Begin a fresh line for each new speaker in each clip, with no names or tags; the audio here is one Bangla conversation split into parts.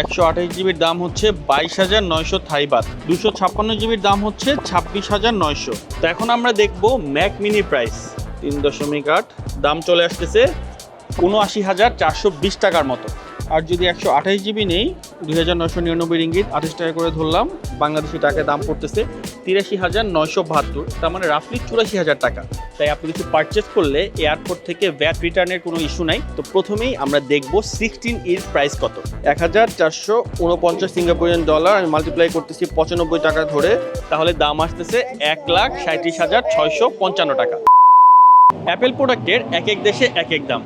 একশো আঠাশ জিবির দাম হচ্ছে বাইশ হাজার নয়শো থাই বাত দুশো ছাপ্পান্ন জিবির দাম হচ্ছে ছাব্বিশ হাজার নয়শো। তো এখন আমরা দেখব ম্যাক মিনি প্রাইস। তিন দশমিক আট, দাম চলে আসতেছে উনআশি হাজার চারশো বিশ টাকার মতো। আর যদি একশো আঠাশ জিবি নেই, দুই হাজার নয়শো নিরানব্বই রিঙ্গিত, আঠাশ টাকা করে ধরলাম, বাংলাদেশি টাকায় দাম পড়তেছে তিরাশি হাজার নয়শো বাহাত্তর, তার মানে রাফলি চুরাশি হাজার টাকা। তাই আপনি কিছু পারচেস করলে এয়ারপোর্ট থেকে ভ্যাট রিটার্নের কোনো ইস্যু নাই। তো প্রথমেই আমরা দেখব সিক্সটিন ইর প্রাইস কত। এক হাজার চারশো উনপঞ্চাশ সিঙ্গাপুরিয়ান ডলার, আমি মাল্টিপ্লাই করতেছি পঁচানব্বই টাকা ধরে, তাহলে দাম আসতেছে এক লাখ সাঁত্রিশ হাজার ছয়শো পঞ্চান্ন টাকা। অ্যাপেল প্রোডাক্টের এক এক দেশে এক এক দাম।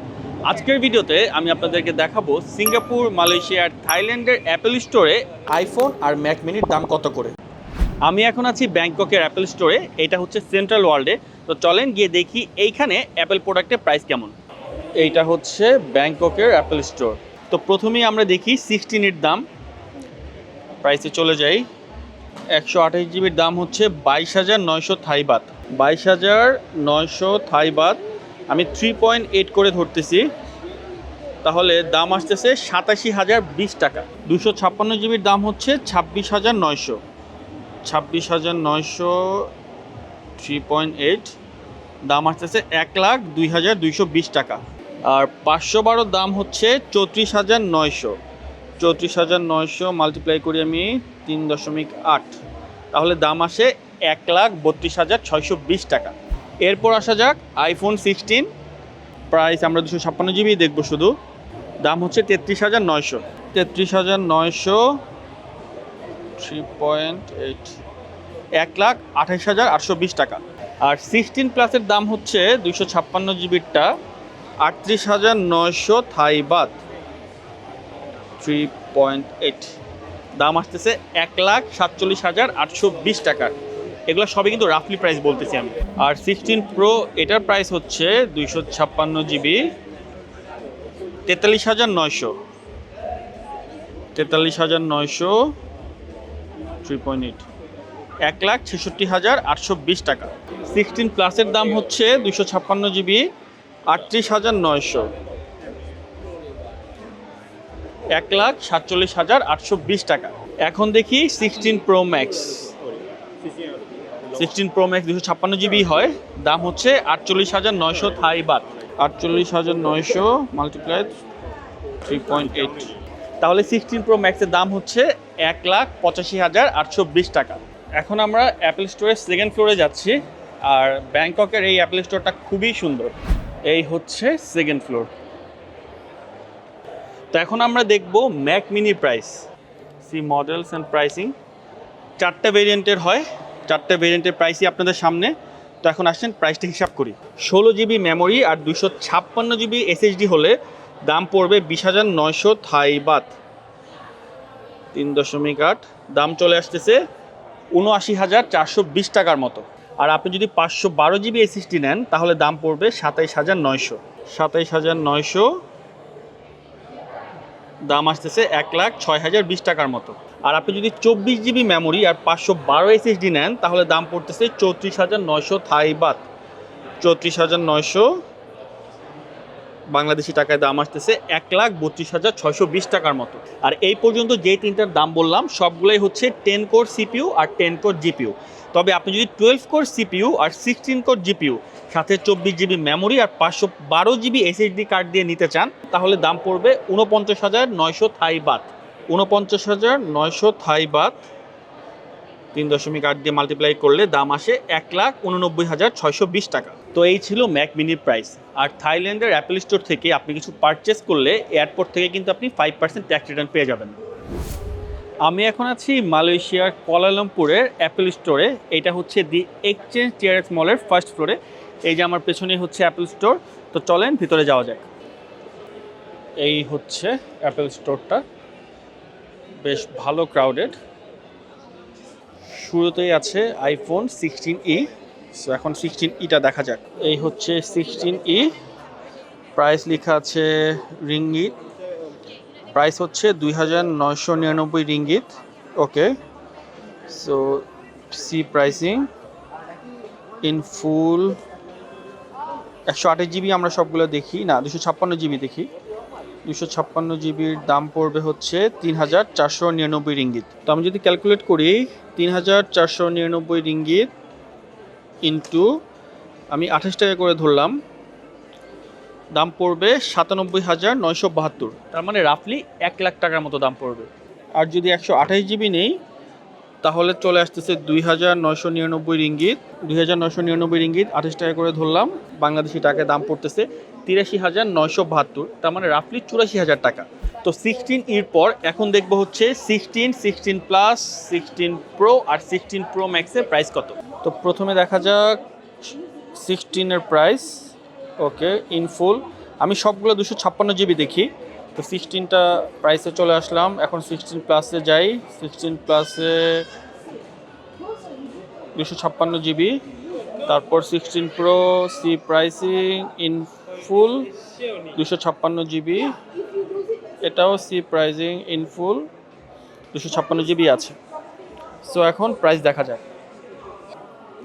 আজকের ভিডিওতে আমি আপনাদেরকে দেখাবো সিঙ্গাপুর মালয়েশিয়ার থাইল্যান্ডের অ্যাপেল স্টোরে আইফোন আর ম্যাক মিনির দাম কত করে? আমি এখন আছি ব্যাংককের অ্যাপেল স্টোরে, এটা হচ্ছে সেন্ট্রাল ওয়ার্ল্ডে। তো চলেন গিয়ে দেখি এইখানে অ্যাপেল প্রোডাক্টের প্রাইস কেমন। এইটা হচ্ছে ব্যাংককের অ্যাপেল স্টোর। তো প্রথমেই আমরা দেখি সিক্সটিনের দাম। প্রাইসে চলে যাই। একশো আঠাশ জিবির দাম হচ্ছে বাইশ হাজার নয়শো থাই বাত। বাইশ হাজার নয়শো থাই বাত আমি থ্রি পয়েন্ট এইট করে ধরতেছি। তাহলে দাম আসতেছে সাতাশি হাজার বিশ টাকা। দুশো ছাপ্পান্ন জিবির দাম হচ্ছে ছাব্বিশ হাজার নয়শো। ছাব্বিশ হাজার নয়শো থ্রি পয়েন্ট এইট দাম আসতেছে এক লাখ দুই হাজার দুইশো বিশ টাকা। আর পাঁচশো বারোর দাম হচ্ছে চৌত্রিশ হাজার নয়শো। চৌত্রিশ হাজার নয়শো মাল্টিপ্লাই করি আমি তিন দশমিক আট। তাহলে দাম আসে এক লাখ বত্রিশ হাজার ছয়শো বিশ টাকা। এরপর আসা যাক আইফোন সিক্সটিন প্রাইস আমরা দুশো ছাপ্পান্ন জিবি দেখব শুধু। দাম হচ্ছে তেত্রিশ হাজার নয়শো। তেত্রিশ হাজার নয়শো থ্রি পয়েন্ট এইট এক লাখ আঠাইশ হাজার আটশো বিশ টাকা। আর সিক্সটিন প্লাসের দাম হচ্ছে দুশো ছাপ্পান্ন জিবিরটা আটত্রিশ হাজার নয়শো থাই বাদ থ্রি পয়েন্ট এইট দাম আসতেছে এক লাখ সাতচল্লিশ হাজার আটশো বিশ টাকার এগুলো সবই কিন্তু রাফলি প্রাইস বলতেছি আমি। আর সিক্সটিন প্রো এটার প্রাইস হচ্ছে দুইশো ছাপ্পান্ন জিবি তেতাল্লিশ হাজার নয়শো। তেতাল্লিশ হাজার নয়শো থ্রি পয়েন্ট এইট এক লাখ ছেষট্টি হাজার আটশো বিশ টাকা। সিক্সটিন প্লাসের দাম হচ্ছে দুশো ছাপ্পান্ন জিবি আটত্রিশ হাজার নয়শো। এক লাখ সাতচল্লিশ হাজার আটশো বিশ টাকা। এখন দেখি sixteen pro max sixteen pro max দুশো ছাপ্পান্ন জিবি হয়। দাম হচ্ছে আটচল্লিশ হাজার নয়শো থাই বাত আটচল্লিশ হাজার নয়শো মাল্টিপ্লাই থ্রি পয়েন্ট এইট তাহলে সিক্সটিন প্রো ম্যাক্সের দাম হচ্ছে এক লাখ পঁচাশি হাজার আটশো বিশ টাকা। এখন আমরা অ্যাপেল স্টোরের সেকেন্ড ফ্লোরে যাচ্ছি। আর ব্যাংককের এই অ্যাপেল স্টোরটা খুবই সুন্দর। এই হচ্ছে সেকেন্ড ফ্লোর তো এখন আমরা দেখব Mac mini price see models and pricing চারটা ভেরিয়েন্টের হয়। চারটে ভেরিয়েন্টের প্রাইসই আপনাদের সামনে। তো এখন আসছেন প্রাইসটা হিসাব করি। ষোলো জিবি মেমোরি আর দুশো ছাপ্পান্ন জিবি এসএসডি হলে দাম পড়বে বিশ হাজার নয়শো থাই বাত তিন দশমিক আট। দাম চলে আসতেছে উনআশি হাজার চারশো বিশ টাকার মতো। আর আপনি যদি পাঁচশো বারো জিবি এসএসডি নেন, তাহলে দাম পড়বে সাতাইশ হাজার নয়শো। সাতাইশ হাজার নয়শো দাম আসতেছে এক লাখ ছয় হাজার বিশ টাকার মতো। আর আপনি যদি চব্বিশ জিবি মেমোরি আর পাঁচশো বারো এসএসডি নেন, তাহলে দাম পড়তেছে চৌত্রিশ হাজার নয়শো থাই বাত চৌত্রিশ হাজার নয়শো বাংলাদেশি টাকায় দাম আসতেছে এক লাখ বত্রিশ হাজার ছয়শো বিশ টাকার মতো। আর এই পর্যন্ত যে তিনটার দাম বললাম, সবগুলোই হচ্ছে টেন কোর সিপিইউ আর টেন কোর জিপিউ তবে আপনি যদি টুয়েলভ কোর সিপিইউ আর সিক্সটিন কোর জিপিউ সাথে চব্বিশ জিবি মেমোরি আর পাঁচশো বারো জিবি এসএসডি কার্ড দিয়ে নিতে চান, তাহলে দাম পড়বে উনপঞ্চাশ হাজার নয়শো থাই বাত উনপঞ্চাশ হাজার নয়শো থাই বাত তিন দশমিক আট দিয়ে মাল্টিপ্লাই করলে দাম আসে এক লাখ উননব্বই হাজার ছয়শো বিশ টাকা। তো এই ছিল ম্যাক মিনির প্রাইস আর থাইল্যান্ডের অ্যাপেল স্টোর থেকে আপনি কিছু পারচেস করলে এয়ারপোর্ট থেকে কিন্তু আপনি ফাইভ পার্সেন্ট ট্যাক্স রিটার্ন পেয়ে যাবেন। আমি এখন আছি মালয়েশিয়ার কোয়ালালামপুরের অ্যাপেল স্টোরে এটা হচ্ছে দি এক্সচেঞ্জ টিআরএক্স মলের ফার্স্ট ফ্লোরে এই যে আমার পেছনে হচ্ছে অ্যাপেল স্টোর তো চলেন ভিতরে যাওয়া যাক। এই হচ্ছে অ্যাপেল স্টোরটা বেশ ভালো ক্রাউডেড শুরুতেই আছে আইফোন সিক্সটিন ই সো এখন সিক্সটিন ইটা দেখা যাক। এই হচ্ছে সিক্সটিন ই প্রাইস লেখা আছে রিঙ্গিত। প্রাইস হচ্ছে দুই হাজার নয়শো নিরানব্বই ringgit. Okay so see pricing in full একশো আঠাশ জিবি আমরা সবগুলো দেখি। না, দুশো ছাপ্পান্ন জিবি দেখি। দুশো ছাপ্পান্ন জিবির দাম পড়বে হচ্ছে তিন হাজার চারশো নিরানব্বই রিঙ্গিত। তো আমি যদি ক্যালকুলেট করি তিন হাজার চারশো নিরানব্বই রিঙ্গিত ইন্টু আমি আঠাশ টাকা করে ধরলাম দাম পড়বে সাতানব্বই হাজার নয়শো বাহাত্তর। তার মানে রাফলি এক লাখ টাকার মতো দাম পড়বে। আর যদি একশো আঠাশ জিবি নেই তাহলে চলে আসতেছে দুই হাজার নয়শো নিরানব্বই রিঙ্গিত। দুই হাজার নয়শো নিরানব্বই রিঙ্গিত আঠাশ টাকা করে ধরলাম বাংলাদেশি টাকায় দাম পড়তেছে তিরাশি হাজার নয়শো বাহাত্তর, তার মানে রাফলি চুরাশি হাজার টাকা। তো সিক্সটিন এর পর এখন দেখব হচ্ছে sixteen sixteen plus sixteen pro আর সিক্সটিন প্রো ম্যাক্সের প্রাইস কত। তো প্রথমে দেখা যাক সিক্সটিনের প্রাইস ওকে ইন ফুল আমি সবগুলো দুশো ছাপ্পান্ন জিবি দেখি। তো সিক্সটিনটা প্রাইসে চলে আসলাম। এখন সিক্সটিন প্লাসে যাই। সিক্সটিন প্লাসে দুশো ছাপ্পান্ন জিবি তারপর sixteen pro see pricing in full দুশো ছাপ্পান্ন জিবি এটাও সি প্রাইজিং ইন ফুল দুশো ছাপ্পান্ন জিবি আছে। সো এখন প্রাইস দেখা যাক।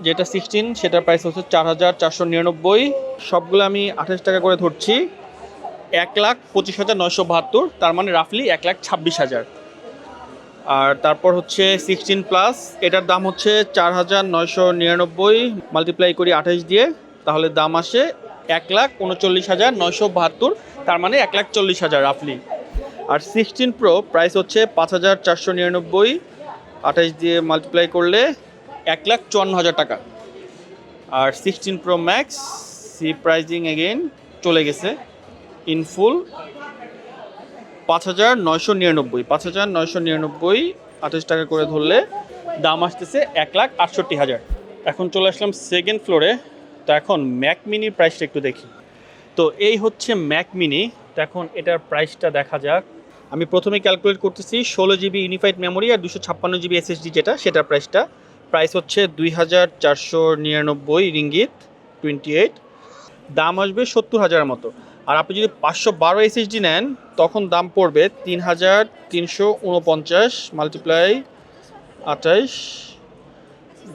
যেটা সিক্সটিন সেটার প্রাইস হচ্ছে চার হাজার চারশো নিরানব্বই। সবগুলো আমি আঠাশ টাকা করে ধরছি। এক লাখ পঁচিশ হাজার নয়শো বাহাত্তর, তার মানে রাফলি এক লাখ ছাব্বিশ হাজার। আর তারপর হচ্ছে সিক্সটিন প্লাস এটার দাম হচ্ছে চার হাজার নয়শো নিরানব্বই। মাল্টিপ্লাই করি আঠাশ দিয়ে, তাহলে দাম আসে এক লাখ উনচল্লিশ হাজার নয়শো বাহাত্তর, তার মানে এক লাখ চল্লিশ হাজার রাফলি আর সিক্সটিন প্রো প্রাইস হচ্ছে পাঁচ হাজার চারশো নিরানব্বই, আঠাশ দিয়ে মাল্টিপ্লাই করলে এক লাখ চুয়ান্ন হাজার টাকা। আর sixteen pro max see pricing again চলে গেছে ইন ফুল পাঁচ হাজার নয়শো নিরানব্বই, পাঁচ হাজার নয়শো নিরানব্বই, আঠাশ টাকা করে ধরলে দাম আসতেছে এক লাখ আটষট্টি হাজার। এখন চলে আসলাম সেকেন্ড ফ্লোরে তো এখন ম্যাক মিনির প্রাইসটা একটু দেখি। তো এই হচ্ছে ম্যাক মিনি তো এখন এটার প্রাইসটা দেখা যাক। আমি প্রথমে ক্যালকুলেট করতেছি ষোলো জিবি ইউনিফাইড মেমোরি আর দুশো ছাপ্পান্ন জিবি এসএসডি যেটা, সেটার প্রাইসটা প্রাইস হচ্ছে দুই হাজার চারশো নিরানব্বই রিঙ্গিত টোয়েন্টি এইট দাম আসবে সত্তর হাজারের মতো। আর আপনি যদি পাঁচশো বারো এসএসডি নেন, তখন দাম পড়বে তিন হাজার তিনশো উনপঞ্চাশ মাল্টিপ্লাই আঠাইশ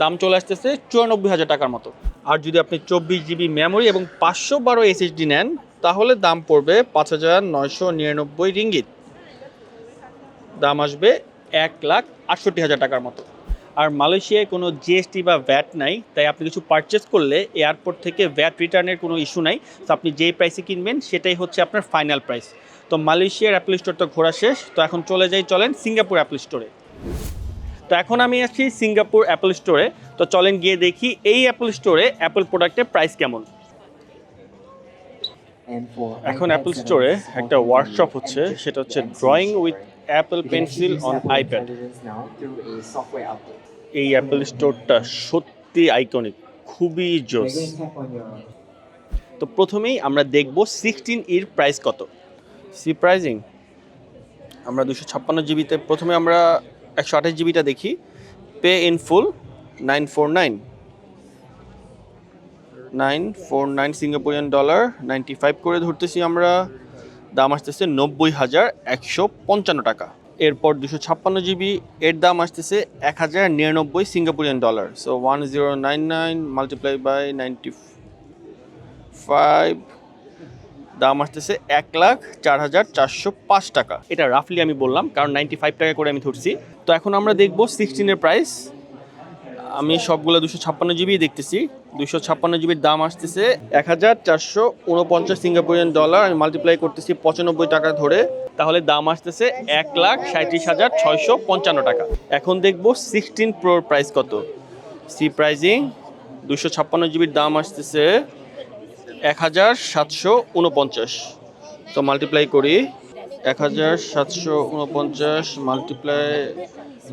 দাম চলে আসতেছে চুরানব্বই হাজার টাকার মতো। আর যদি আপনি চব্বিশ জিবি মেমোরি এবং পাঁচশো বারো এসএসডি নেন, তাহলে দাম পড়বে পাঁচ হাজার নয়শো নিরানব্বই রিঙ্গিত। দাম আসবে এক লাখ আটষট্টি হাজার টাকার মতো। আর মালয়েশিয়ায় কোনো জিএসটি বা ভ্যাট নাই, তাই আপনি কিছু পারচেস করলে এয়ারপোর্ট থেকে ভ্যাট রিটার্নের কোনো ইস্যু নাই। তো আপনি যেই প্রাইসে কিনবেন, সেটাই হচ্ছে আপনার ফাইনাল প্রাইস তো মালয়েশিয়ার অ্যাপল স্টোর তো ঘোরা শেষ। তো এখন চলে যাই, চলেন সিঙ্গাপুর অ্যাপল স্টোরে তো এখন আমি আসছি সিঙ্গাপুর অ্যাপল স্টোরে। তো চলেন গিয়ে দেখি এই অ্যাপল স্টোরে অ্যাপল প্রোডাক্টের প্রাইস কেমন। এখন অ্যাপল স্টোরে একটা ওয়ার্কশপ হচ্ছে সেটা হচ্ছে drawing with Apple pencil on iPad এই অ্যাপল স্টোরটা সত্যি আইকনিক খুবই জোস। তো প্রথমেই আমরা দেখব সিক্সটিন ইর প্রাইস কত। সি প্রাইজিং আমরা দুশো ছাপ্পান্ন জিবিতে প্রথমে আমরা একশো আঠাশ জিবিটা দেখি। Pay in full nine four nine nine four nine Singaporean dollar ninety five করে ধরতেছি আমরা। দাম আসতেছে নব্বই হাজার একশো পঞ্চান্ন টাকা। এরপর দুশো ছাপ্পান্ন জিবি, এর দাম আসতেছে এক হাজার নিরানব্বই Singaporean dollar so one zero nine nine multiply by ninety five দাম আসতেছে এক লাখ চার হাজার চারশো পাঁচ টাকা। এটা রাফলি আমি বললাম, কারণ নাইনটি ফাইভ টাকা করে আমি ধরছি। তো এখন আমরা দেখব সিক্সটিনের প্রাইস আমি সবগুলো দুশো ছাপ্পান্ন জিবি দেখতেছি। দুশো ছাপ্পান্ন জিবির দাম আসতেছে এক হাজার চারশো উনপঞ্চাশ সিঙ্গাপুরিয়ান ডলার। আমি মাল্টিপ্লাই করতেছি পঁচানব্বই টাকা ধরে। তাহলে দাম আসতেছে এক লাখ সাঁত্রিশ হাজার ছয়শো পঞ্চান্ন টাকা। এখন দেখব সিক্সটিন প্রোর প্রাইস কত। সি প্রাইজিং দুশো ছাপ্পান্ন জিবির দাম আসতেছে এক হাজার সাতশো উনপঞ্চাশ। তো মাল্টিপ্লাই করি, এক হাজার সাতশো উনপঞ্চাশ মাল্টিপ্লাই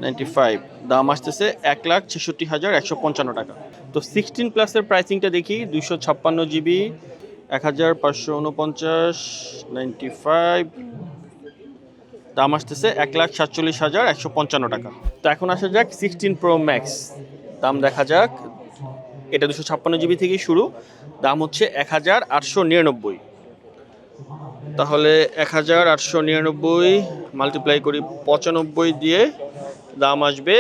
নাইনটি ফাইভ দাম আসতেছে এক লাখ ছেষট্টি হাজার একশো পঞ্চান্ন টাকা। তো সিক্সটিন প্লাসের প্রাইসিংটা দেখি দুশো ছাপ্পান্ন জিবি, এক হাজার পাঁচশো উনপঞ্চাশ নাইনটি ফাইভ দাম আসতেছে এক লাখ সাতচল্লিশ হাজার একশো পঞ্চান্ন টাকা। তো এখন আসা যাক সিক্সটিন প্রো ম্যাক্স দাম দেখা যাক এটা দুশো ছাপ্পান্ন জিবি থেকে শুরু। দাম হচ্ছে এক হাজার আটশো নিরানব্বই। তাহলে এক হাজার আটশো নিরানব্বই মাল্টিপ্লাই করি পঁচানব্বই দিয়ে দাম আসবে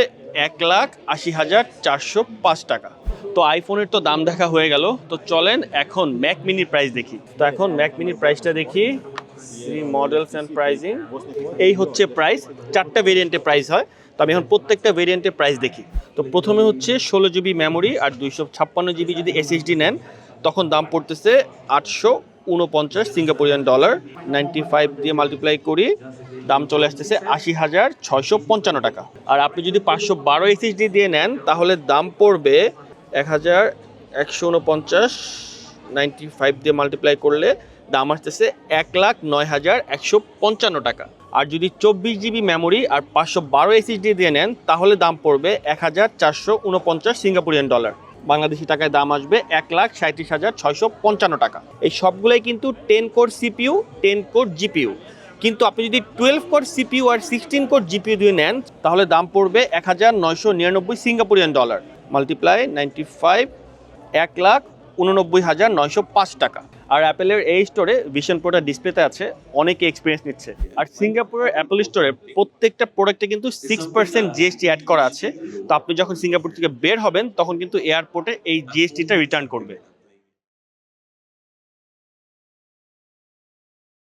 এক লাখ আশি হাজার চারশো পাঁচ টাকা। তো আইফোনের তো দাম দেখা হয়ে গেল। তো চলেন এখন ম্যাক মিনির প্রাইস দেখি। তো এখন ম্যাক মিনির প্রাইসটা দেখি। মডেলস অ্যান্ড প্রাইজিং এই হচ্ছে প্রাইস চারটা ভেরিয়েন্টে প্রাইস হয়। তো আমি এখন প্রত্যেকটা ভেরিয়েন্টে প্রাইস দেখি। তো প্রথমে হচ্ছে ষোলো জিবি মেমোরি আর দুইশো ছাপ্পান্ন জিবি যদি এসএসডি নেন, তখন দাম পড়তেছে আটশো উনপঞ্চাশ সিঙ্গাপুরিয়ান ডলার নাইনটি ফাইভ দিয়ে মাল্টিপ্লাই করি, দাম চলে আসতেছে আশি হাজার ছয়শো পঞ্চান্ন টাকা। আর আপনি যদি পাঁচশো বারো এসএসডি দিয়ে নেন, তাহলে দাম পড়বে এক হাজার একশো উনপঞ্চাশ নাইনটি ফাইভ দিয়ে মাল্টিপ্লাই করলে দাম আসতেছে এক লাখ নয় হাজার একশো পঞ্চান্ন টাকা। আর যদি চব্বিশ জিবি মেমোরি আর পাঁচশো বারো এসএসডি দিয়ে নেন, তাহলে দাম পড়বে এক হাজার চারশো উনপঞ্চাশ সিঙ্গাপুরিয়ান ডলার। বাংলাদেশি টাকায় দাম আসবে এক লাখ সাঁত্রিশ হাজার ছয়শো পঞ্চান্ন টাকা। এই সবগুলোই কিন্তু ten core CPU ten core GPU কিন্তু আপনি যদি টুয়েলভ কোর সিপিইউ আর সিক্সটিন কোর জিপিউ দিয়ে নেন, তাহলে দাম পড়বে এক হাজার নয়শো নিরানব্বই Singaporean dollar. Multiply ninety five এক লাখ উননব্বই হাজার নয়শো পাঁচ টাকা। আর অ্যাপেলের এই স্টোরে ভিশন প্রোটা ডিসপ্লেতে আছে, অনেকে এক্সপিরিয়েন্স নিচ্ছে। আর সিঙ্গাপুরের অ্যাপেল স্টোরে প্রত্যেকটা প্রোডাক্টে কিন্তু সিক্স পার্সেন্ট জিএসটি অ্যাড করা আছে। তো আপনি যখন সিঙ্গাপুর থেকে বের হবেন, তখন কিন্তু এয়ারপোর্টে এই জিএসটিটা রিটার্ন করবে।